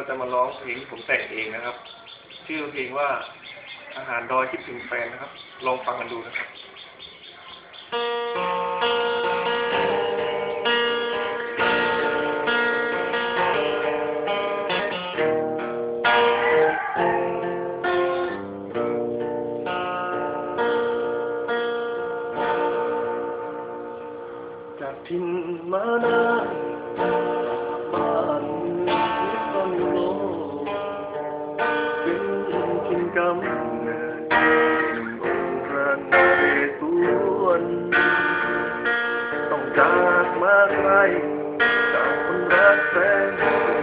ก็จะมาร้องเพลงผมแต่งเองนะครับ ชื่อเพลงว่าอาหารดอยคิดถึงแฟนนะครับ ลองฟังกันดูนะครับ จากมากมายจากคนรักแฟน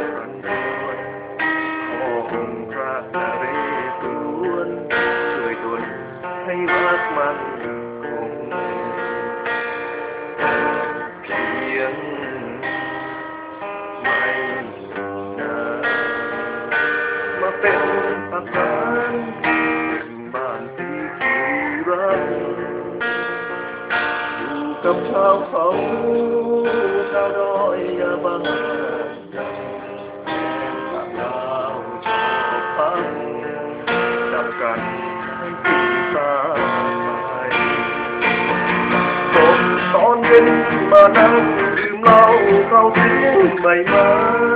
cầm thao pháo ta đôi bằng con đến mà đang tìm lâu cao tiếng mày mãi.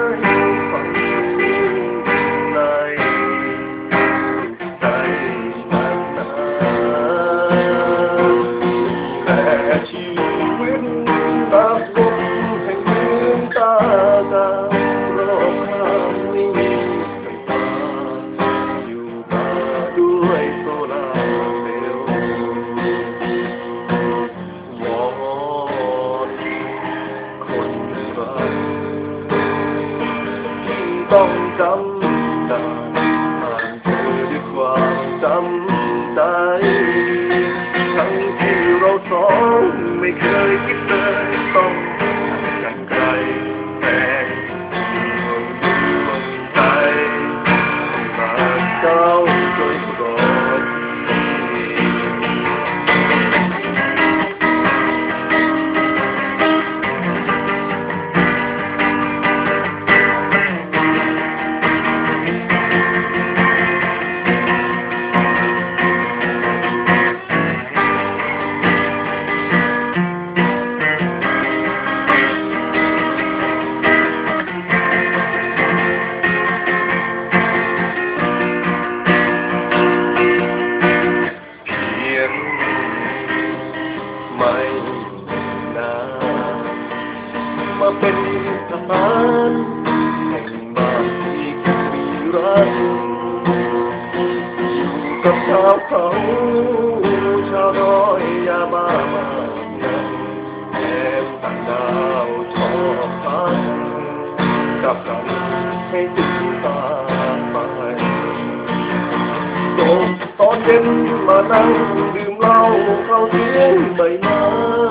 Thank you. bum dum เต้นรักอกับเขาชาวร้ยยาบ้ามาแอบตังดาวทอพักับกันให้ติดตาไปจบตอนเย็นมานั่งดื่มเหล้าเข้าเสียงใบไม้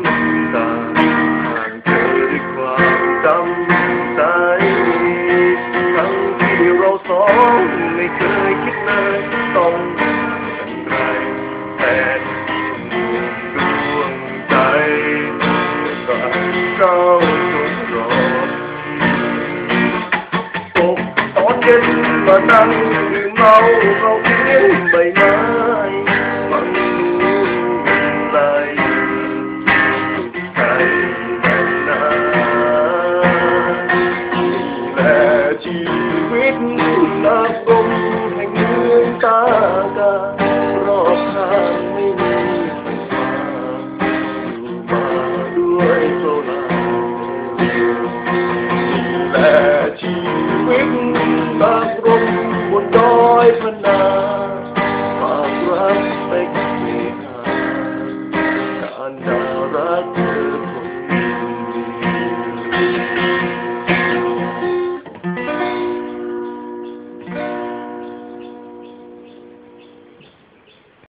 mà tăng mau không biết bày mơ